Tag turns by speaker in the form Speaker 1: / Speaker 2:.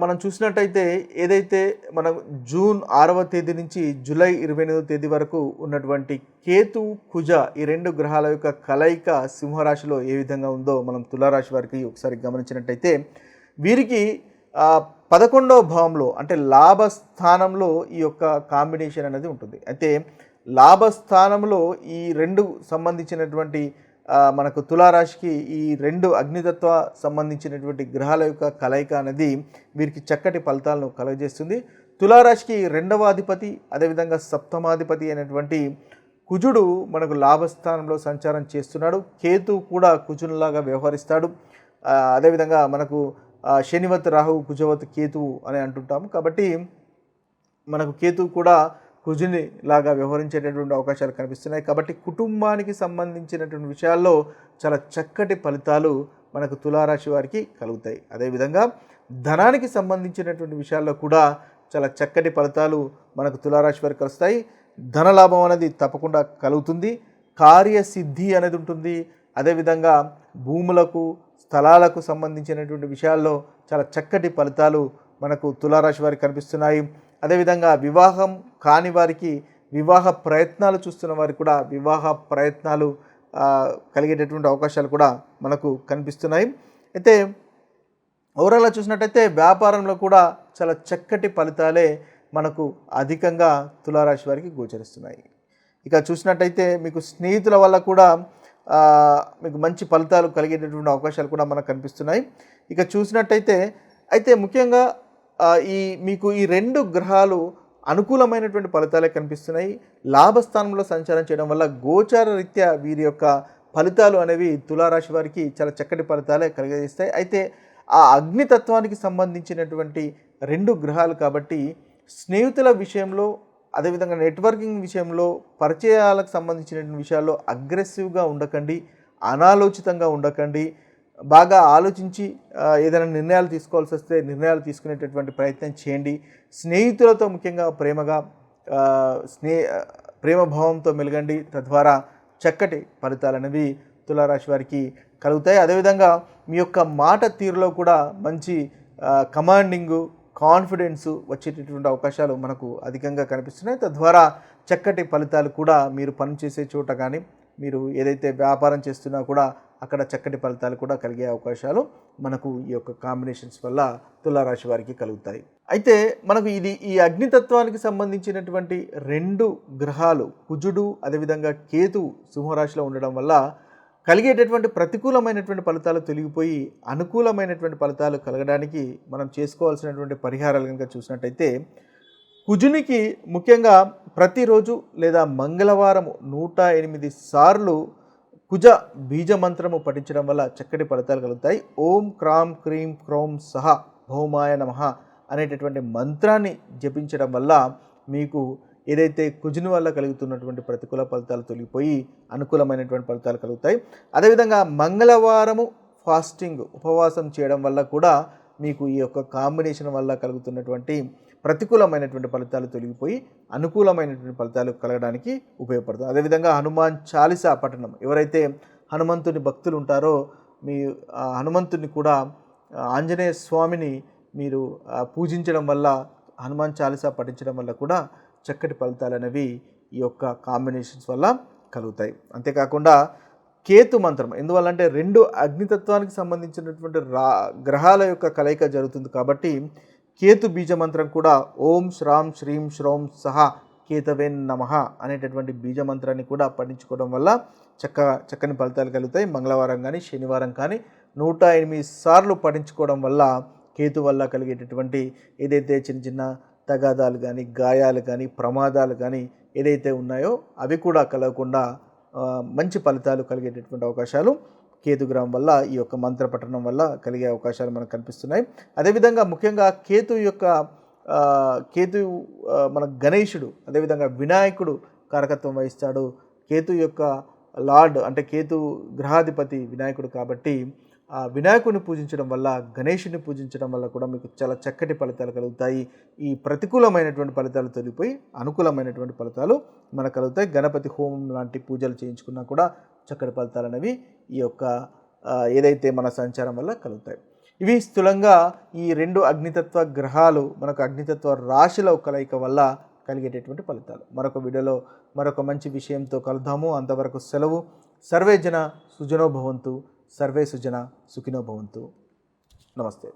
Speaker 1: మనం చూసినట్టయితే ఏదైతే మనం జూన్ ఆరవ తేదీ నుంచి జూలై ఇరవై ఎనిమిదవ తేదీ వరకు ఉన్నటువంటి కేతు కుజ ఈ రెండు గ్రహాల యొక్క కలయిక సింహరాశిలో ఏ విధంగా ఉందో మనం తులారాశి వారికి ఒకసారి గమనించినట్టయితే వీరికి పదకొండవ భావంలో అంటే లాభస్థానంలో ఈ యొక్క కాంబినేషన్ అనేది ఉంటుంది. అయితే లాభస్థానంలో ఈ రెండు సంబంధించినటువంటి మనకు తులారాశికి ఈ రెండు అగ్నితత్వ సంబంధించినటువంటి గ్రహాల యొక్క కలయిక అనేది వీరికి చక్కటి ఫలితాలను కలుగజేస్తుంది. తులారాశికి రెండవ అధిపతి అదేవిధంగా సప్తమాధిపతి అయినటువంటి కుజుడు మనకు లాభస్థానంలో సంచారం చేస్తున్నాడు. కేతు కూడా కుజునిలాగా వ్యవహరిస్తాడు. అదేవిధంగా మనకు శనివత్ రాహు కుజవత్ కేతువు అని అంటుంటాము. కాబట్టి మనకు కేతువు కూడా కుజుని లాగా వ్యవహరించేటటువంటి అవకాశాలు కనిపిస్తున్నాయి. కాబట్టి కుటుంబానికి సంబంధించినటువంటి విషయాల్లో చాలా చక్కటి ఫలితాలు మనకు తులారాశి వారికి కలుగుతాయి. అదేవిధంగా ధనానికి సంబంధించినటువంటి విషయాల్లో కూడా చాలా చక్కటి ఫలితాలు మనకు తులారాశి వారికి కలుస్తాయి. ధనలాభం అనేది తప్పకుండా కలుగుతుంది. కార్యసిద్ధి అనేది ఉంటుంది. అదేవిధంగా భూములకు స్థలాలకు సంబంధించినటువంటి విషయాల్లో చాలా చక్కటి ఫలితాలు మనకు తులారాశి వారికి కనిపిస్తున్నాయి. అదేవిధంగా వివాహం కాని వారికి వివాహ ప్రయత్నాలు చూస్తున్న వారికి కూడా వివాహ ప్రయత్నాలు కలిగేటటువంటి అవకాశాలు కూడా మనకు కనిపిస్తున్నాయి. అయితే ఓవరాల్గా చూసినట్టయితే వ్యాపారంలో కూడా చాలా చక్కటి ఫలితాలే మనకు అధికంగా తులారాశి వారికి గోచరిస్తున్నాయి. ఇక చూసినట్టయితే మీకు స్నేహితుల వల్ల కూడా మీకు మంచి ఫలితాలు కలిగేటటువంటి అవకాశాలు కూడా మనకు కనిపిస్తున్నాయి. ఇక చూసినట్టయితే అయితే ముఖ్యంగా ఈ మీకు ఈ రెండు గ్రహాలు అనుకూలమైనటువంటి ఫలితాలే కనిపిస్తున్నాయి. లాభస్థానంలో సంచారం చేయడం వల్ల గోచార రీత్యా వీరి యొక్క ఫలితాలు అనేవి తులారాశి వారికి చాలా చక్కటి ఫలితాలే కలిగజేస్తాయి. అయితే ఆ అగ్నితత్వానికి సంబంధించినటువంటి రెండు గ్రహాలు కాబట్టి స్నేహితుల విషయంలో అదేవిధంగా నెట్వర్కింగ్ విషయంలో పరిచయాలకు సంబంధించినటువంటి విషయాల్లో అగ్రెసివ్గా ఉండకండి అనాలోచితంగా ఉండకండి. బాగా ఆలోచించి ఏదైనా నిర్ణయాలు తీసుకోవాల్సి వస్తే నిర్ణయాలు తీసుకునేటటువంటి ప్రయత్నం చేయండి. స్నేహితులతో ముఖ్యంగా ప్రేమగా స్నే ప్రేమభావంతో మెలగండి. తద్వారా చక్కటి ఫలితాలు అనేవి తులారాశి వారికి కలుగుతాయి. అదేవిధంగా మీ యొక్క మాట తీరులో కూడా మంచి కమాండింగు కాన్ఫిడెన్స్ వచ్చేటటువంటి అవకాశాలు మనకు అధికంగా కనిపిస్తున్నాయి. తద్వారా చక్కటి ఫలితాలు కూడా మీరు పనిచేసే చోట కానీ మీరు ఏదైతే వ్యాపారం చేస్తున్నా కూడా అక్కడ చక్కటి ఫలితాలు కూడా కలిగే అవకాశాలు మనకు ఈ యొక్క కాంబినేషన్స్ వల్ల తులారాశి వారికి కలుగుతాయి. అయితే మనకు ఇది ఈ అగ్నితత్వానికి సంబంధించినటువంటి రెండు గ్రహాలు కుజుడు అదేవిధంగా కేతు సింహరాశిలో ఉండడం వల్ల కలిగేటటువంటి ప్రతికూలమైనటువంటి ఫలితాలు తొలగిపోయి అనుకూలమైనటువంటి ఫలితాలు కలగడానికి మనం చేసుకోవాల్సినటువంటి పరిహారాలు కనుక చూసినట్టయితే కుజునికి ముఖ్యంగా ప్రతిరోజు లేదా మంగళవారం నూట ఎనిమిది సార్లు కుజ బీజ మంత్రము పఠించడం వల్ల చక్కటి ఫలితాలు కలుగుతాయి. ఓం క్రాం క్రీం క్రోం సహ భౌమాయ నమః అనేటటువంటి మంత్రాన్ని జపించడం వల్ల మీకు ఏదైతే కుజుని వల్ల కలుగుతున్నటువంటి ప్రతికూల ఫలితాలు తొలగిపోయి అనుకూలమైనటువంటి ఫలితాలు కలుగుతాయి. అదేవిధంగా మంగళవారము ఫాస్టింగ్ ఉపవాసం చేయడం వల్ల కూడా మీకు ఈ యొక్క కాంబినేషన్ వల్ల కలుగుతున్నటువంటి ప్రతికూలమైనటువంటి ఫలితాలు తొలగిపోయి అనుకూలమైనటువంటి ఫలితాలు కలగడానికి ఉపయోగపడుతుంది. అదేవిధంగా హనుమాన్ చాలీసా పఠనం ఎవరైతే హనుమంతుని భక్తులు ఉంటారో మీ హనుమంతుని కూడా ఆంజనేయ స్వామిని మీరు పూజించడం వల్ల హనుమాన్ చాలీసా పఠించడం వల్ల కూడా చక్కటి ఫలితాలు అనేవి ఈ యొక్క కాంబినేషన్స్ వల్ల కలుగుతాయి. అంతేకాకుండా కేతు మంత్రం ఎందువల్లంటే రెండు అగ్నితత్వానికి సంబంధించినటువంటి రా గ్రహాల యొక్క కలయిక జరుగుతుంది కాబట్టి కేతు బీజ మంత్రం కూడా ఓం శ్రాం శ్రీం శ్రోం సహా కేతవేన్ నమః అనేటటువంటి బీజ మంత్రాన్ని కూడా పఠించుకోవడం వల్ల చక్క చక్కని ఫలితాలు కలుగుతాయి. మంగళవారం కానీ శనివారం కానీ నూట ఎనిమిది సార్లు పఠించుకోవడం వల్ల కేతు వల్ల కలిగేటటువంటి ఏదైతే చిన్న చిన్న తగాదాలు కానీ గాయాలు కానీ ప్రమాదాలు కానీ ఏదైతే ఉన్నాయో అవి కూడా కలగకుండా మంచి ఫలితాలు కలిగేటటువంటి అవకాశాలు కేతుగ్రహం వల్ల ఈ యొక్క మంత్ర పఠనం వల్ల కలిగే అవకాశాలు మనకు కనిపిస్తున్నాయి. అదేవిధంగా ముఖ్యంగా కేతు యొక్క కేతు మన గణేశుడు అదేవిధంగా వినాయకుడు కారకత్వం వహిస్తాడు. కేతు యొక్క లార్డ్ అంటే కేతు గ్రహాధిపతి వినాయకుడు కాబట్టి ఆ వినాయకుడిని పూజించడం వల్ల గణేషుని పూజించడం వల్ల కూడా మీకు చాలా చక్కటి ఫలితాలు కలుగుతాయి. ఈ ప్రతికూలమైనటువంటి ఫలితాలు తొలిపోయి అనుకూలమైనటువంటి ఫలితాలు మనకు కలుగుతాయి. గణపతి హోమం లాంటి పూజలు చేయించుకున్నా కూడా చక్కటి ఫలితాలు అనేవి ఈ యొక్క ఏదైతే మన సంచారం వల్ల కలుగుతాయి. ఇవి స్థూలంగా ఈ రెండు అగ్నితత్వ గ్రహాలు మనకు అగ్నితత్వ రాశిల కలయిక వల్ల కలిగేటటువంటి ఫలితాలు. మరొక వీడియోలో మరొక మంచి విషయంతో కలుద్దాము. అంతవరకు సెలవు. సర్వే జన సుజనో భవంతు. సర్వే సుజన సుఖినో భవంతు. నమస్తే.